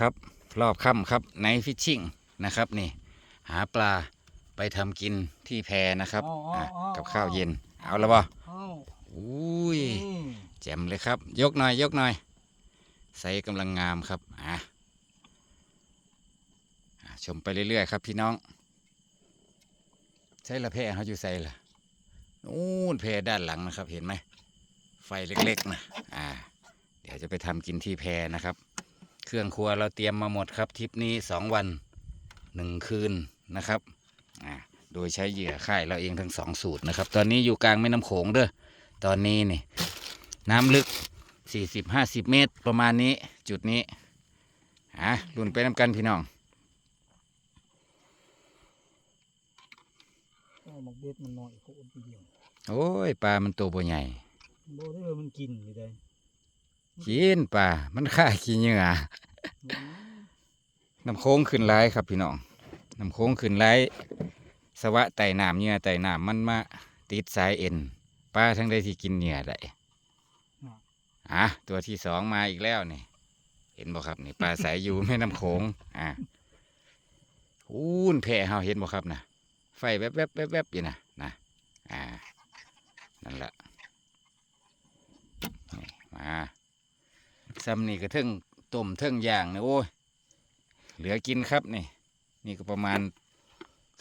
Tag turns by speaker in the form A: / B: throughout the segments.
A: ครับ รอบค่ำครับไนฟิชชิ่งนะครับนี่ หาปลาไปทำกินที่แพนะครับ
B: อ๋ออ๋อ
A: อะ
B: อ๋อ
A: กับข้าวเย็น เอาแล้วบ่
B: เอ้า
A: อุ้ย
B: อืม
A: แจ่มเลยครับ ยกหน่อยยกหน่อยใส่กำลังงามครับอะอะชมไปเรื่อยๆครับพี่น้อง ใช่ละแพร่เขาอยู่ใส่ละนู่นแพร่ด้านหลังนะครับ เห็นไหมไฟเล็กๆนะอ่า เดี๋ยวจะไปทำกินที่แพรนะครับ เครื่องครัวเราเตรียมมาหมดครับทริปนี้สองวันหนึ่งคืนนะครับอ่าโดยใช้เหยื่อค่ายเราเองทั้งสองสูตรนะครับ ตอนนี้อยู่กลางแม่น้ำโขงเด้อตอนนี้นี่น้ำลึก 40-50 เมตรประมาณนี้จุดนี้อะรุ่นไปน้ำกันพี่น้อง
B: เอาหมกเบ็ดมันน้อยโคตรเดียว
A: โอ้ยปลามันตัวบ่ใหญ่
B: โบได้เลยมันกินอยู่ได้
A: กินปลามันค่าขี้เหงื่อ น้ำโค้งขึ้นไรครับพี่น้องน้ำโค้งขึ้นไรสวะไต่น้ำเหงื่อไต่น้ำมันมาติดสายเอ็นปลาทั้งได้ที่กินเหงื่อได้อะตัวที่สองมาอีกแล้วนี่เห็นบ่ครับนี่ปลาสายอยู่แม่น้ำโขงอะอู้นแพ่เฮาเห็นบ่ครับนะไฟแวบแวบแวบแวบอยู่นะนะอ่านั่นแหละนี่มาซ้ำนี่ก็เทิง ต้มเทิงย่างนะโอ้ยเหลือกินครับนี่ นี่ก็ประมาณ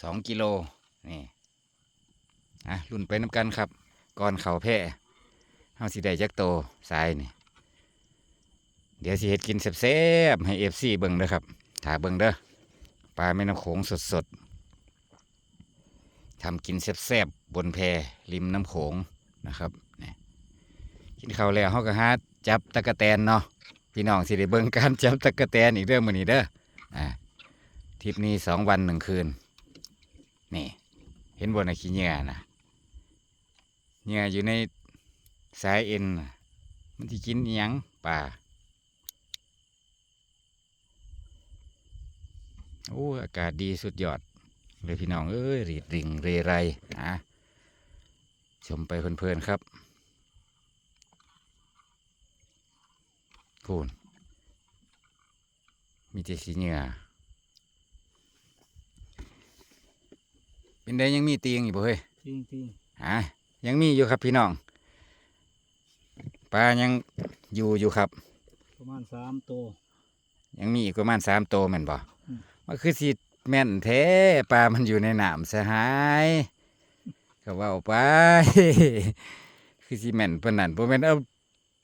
A: สองกิโลนี่อะรุ่นไปน้ำกันครับก่อนเขาแพ่เฮาสิได้จักโตทรายนี่ เดี๋ยวสิเฮ็ดกินแซ่บๆให้เอฟซีเบิ่งเด้อครับถาเบิ่งเด้อปลาแม่น้ำโขงสดๆทำกินแซ่บๆบนแพริมน้ำโขงนะครับนี่กินข้าวแล้วเฮาก็หาจับตะกะแตนเนาะ พี่น้องสิได้เบิ่งการจับตะกะแตนอีกเรื่องมือนี้เด้ออ่าทริปนี้สองวันหนึ่งคืน นี่ เห็นบนอ้ขี้เหงื่อนะเหงื่ออยู่ในสายเอ็นมันที่กินยังป่าโอ้อากาศดีสุดยอด เลยพี่น้อง เอ้ยรีดริงเรไรนะชมไปเพลินๆครับ คูณมีแต่สีเหงื่อเป็นได้ยังมีเตียงอยู่บ่เฮ้ย
B: จริงจริง
A: ฮะยังมีอยู่ครับพี่น้องปลายังอยู่อยู่ครับ
B: ๆประมาณสามตัว
A: ยังมีอีกประมาณสามโตวแม่นบ่
B: อืม
A: มันคือสิแม่นแท้ปลามันอยู่ในน้ำสหายก็เว่าไปคือสิแม่นปานนั้นบ่แม่นเอา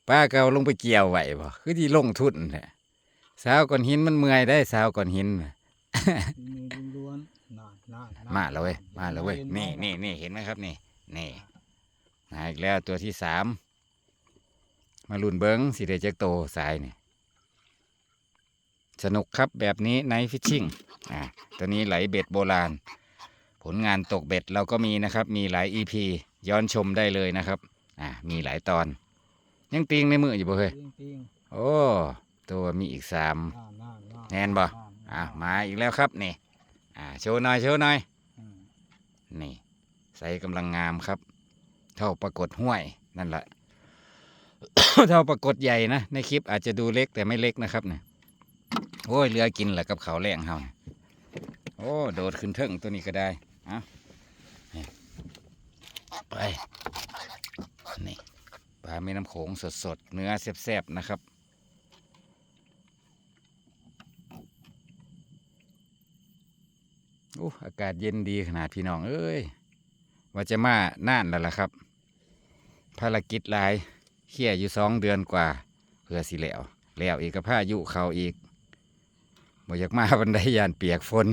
A: ปลาเก่าลงไปเกี่ยวไว้บ่คือที่ลงทุนแท้สาวก้อนหินมันเมื่อยได้สาวก้อนหินน่ะ
B: มีล้วนๆนานนาน
A: มาแล้วเว้ยมาแล้วเว้ยนี่นี่นี่เห็นไหมครับนี่นี่มาอีกแล้วตัวที่สามมาลุนเบิงสีเดจักโตสายนี่สนุกครับแบบนี้ไนฟิชชิ่งอ่าตัวนี้ไหลเบ็ดโบราณ ผลงานตกเบ็ดเราก็มีนะครับ มีหลาย EP ย้อนชมได้เลยนะครับ อ่ามีหลายตอน ยังติงในมืออยู่บ่เฮ้ย
B: จริงจริง
A: โอ้ตัวมีอีกสาม
B: นานนานนาน
A: แน่นบ่อ่ามาอีกแล้วครับนี่ อ่าโชว์หน่อยโชว์หน่อย
B: อืม
A: นี่ ใส่กำลังงามครับ เท่าปรากฏห้วยนั่นแหละเท่าปรากฏใหญ่นะในคลิปอาจจะดูเล็กแต่ไม่เล็กนะครับเนี่ยโอ้ยเรือกินแหละกับเขาวแรงเฮาเนี่ยโอ้โดดขึ้นเทิงตัวนี้ก็ได้เอานี่ไปนี่ ปลาแม่น้ำโขงสดๆ เนื้อแซ่บๆ นะครับ โอ้อากาศเย็นดีขนาดพี่น้อง เอ้ย ว่าจะมาน่านแล้วล่ะครับ ภารกิจหลายเขี่ยอยู่สองเดือนกว่า เพื่อสิแล้ว แล้วอีกก็พายุเขาอีกบ่อยากมาบันไดยานเปียกฝน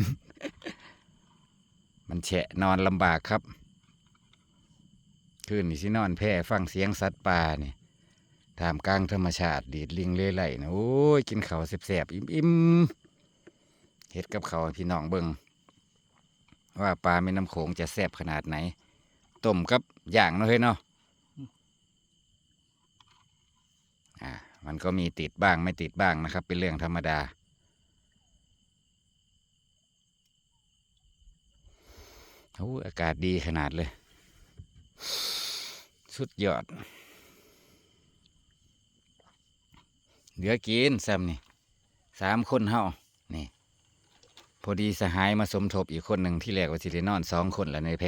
A: มันแฉะนอนลำบากครับ คืนนี้สินอนแพ่ฟังเสียงสัตว์ป่านี่ท่ามกลางธรรมชาติดีดลิงเล่ไหลนะโอ้ยกินเขาแสบๆอิ่มๆเฮ็ดกับเขาพี่น้องเบิงว่าปลาแม่น้ำโขงจะแซ่บขนาดไหนต้มกับย่างเนาะเฮ้ยเนาะอ่ามันก็มีติดบ้างไม่ติดบ้างนะครับ เป็นเรื่องธรรมดา โอ้อากาศดีขนาดเลย สุดยอด เหลือกินซ้ำนี่สามคนเฮานี่ พอดีสหายมาสมทบอีกคนหนึ่งที่แรกว่าสิได้นอนสองคนแล้วในแพ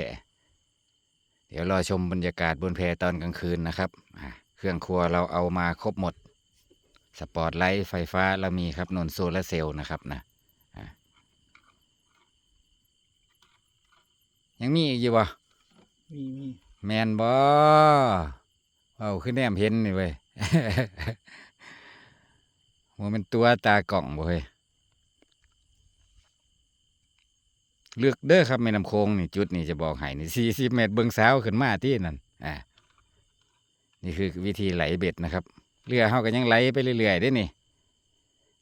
A: เดี๋ยวรอชมบรรยากาศบนแพตอนกลางคืนนะครับ เครื่องครัวเราเอามาครบหมด สปอร์ตไลท์ไฟฟ้าเรามีครับนนโซลาร์เซลล์นะครับนะยังมีอีกอยู่บ่
B: มีมี
A: แมนบ่เอาขึ้นแนมเห็นนี่เว้ยว่ามันตัวตากล่องบ่เฮ้ยเลือกเด้อครับแม่น้ำโคงนี่จุดนี่จะบอกให้นี่สี่สิบเมตรเบื้องสาวขึ้นมาที่นั่นอ่านี่คือวิธีไหลเบ็ดนะครับ เรือเฮาก็ยังไหลไปเรื่อยๆได้นี่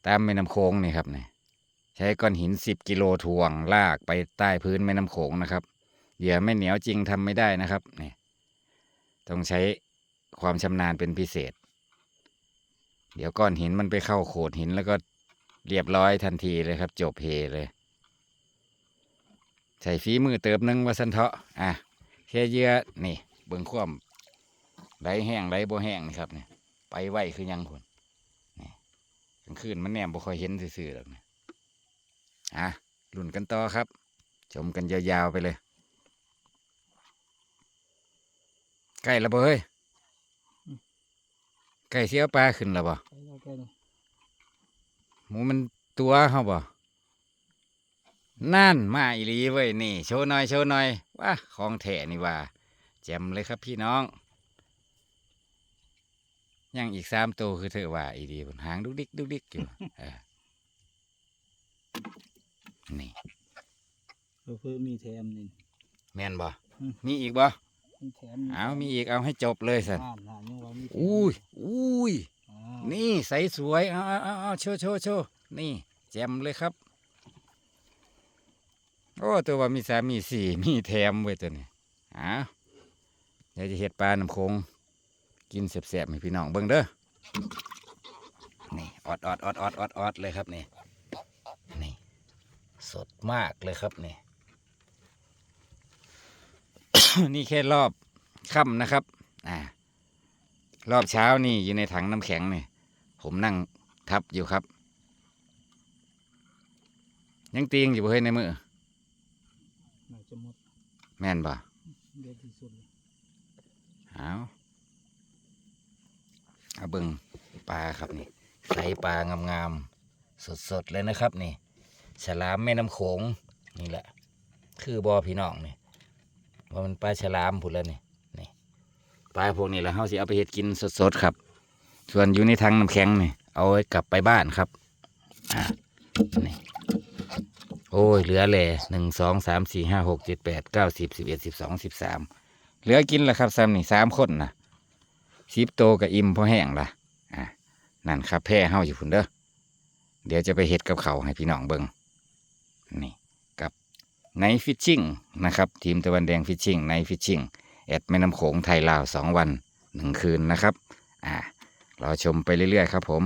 A: ตามแม่น้ำโขงนี่ครับนี่ใช้ก้อนหินสิบกิโลถ่วงลากไปใต้พื้นแม่น้ำโขงนะครับ เหยื่อไม่เหนียวจริงทำไม่ได้นะครับนี่ต้องใช้ความชำนาญเป็นพิเศษ เดี๋ยวก้อนหินมันไปเข้าโขดหินแล้วก็เรียบร้อยทันทีเลยครับ จบเพเลย ใส่ฝีมือเติบหนึงว่าสันเถาะอะแค่เยื่อนี่ เบิ่งความไหลแห้งไหลบ่แห้งนี่ครับนี่ไปไวคือยังพุ่นกลางคืนมันแนมบ่ค่อยเห็นซื่อๆหรอกนะอะลุ่นกันต่อครับ ชมกันยาวๆไปเลย ใกล้แล้วบ่เฮ้ยใกล้เสียปลาขึ้นแล้วบ่
B: ไปแล้วแค่นี้
A: หมูมันตัวเฮาบ่นั่นมาอีหลีเว้ยนี่โชว์หน่อยโชว์หน่อยว้าของแท้นี่ว่าแจ่มเลยครับพี่น้อง ยังอีกสามตัวคือเธอว่าอีดีพุ่นหางดุกดิกดุกดิกอยู่เออนี่
B: เพื่อเพื่อมีแถมนี่
A: แม่นบ่
B: อืม
A: มีอีกบ่
B: มีแถม
A: เอามีอีกเอาให้จบเลยสัน
B: อ่านอ่านยังว่ามีแถม
A: อุ้ยอุ้ย
B: อ่า
A: นี่ใสสวยเอาเอาเอาเอาโชว์โชว์โชว์นี่ แจ่มเลยครับ โอ้ตัวว่ามีสามมีสี่มีแถมไว้ยตัวนี้อ้าวเดี๋ยวจะเห็ดปลาน้ำโคง กินแสบๆให้พี่น้องเบิ่งเด้อนี่ออดออดออดออดออดออดเลยครับนี่นี่ สดมากเลยครับนี่ นี่แค่รอบค่ำนะครับ อ่า รอบเช้านี่อยู่ในถังน้ำแข็งนี่ผมนั่งทับอยู่ครับ ยังตีงอยู่บ่เฮ้ยในมือ
B: น่าจะหมด
A: แม่นบ่
B: เด็ดที่สุดเลย
A: เอาเอาเบิ่งปลาครับนี่ใส่ปลางามๆสดๆเลยนะครับนี่ฉลามแม่น้ำโขงนี่แหละ คือบอพี่น้องนี่ ว่ามันปลาฉลามผุดแล้วนี่นี่ปลาพวกนี้แหล้วเขาสิเอาไปเฮ็ดกินสดๆครับ ส่วนอยู่ในถังน้ำแข็งนี่เอาไว้กลับไปบ้านครับอ่านี่โอ้ยเหลือแหล่หนึ่งสองสามสี่ห้าหกเจ็ดแปดเก้าสิบสิบเอ็ดสิบสองสิบสามเหลือกินละครับซ้ำนี่สามคนนะสิบโตกับอิ่มพอแห้งละอะนั่นครับแพร่เฮาอยู่พุ่นเด้อเดี๋ยวจะไปเฮ็ดกับเขาให้พี่น้องเบิงนี่ ไนฟิชชิ่งนะครับทีมตะวันแดงฟิชชิ่งไนฟิชชิ่งแอดแม่น้ำโขงไทยลาวสองวันหนึ่งคืนนะครับอ่ารอชมไปเรื่อยๆ ครับผม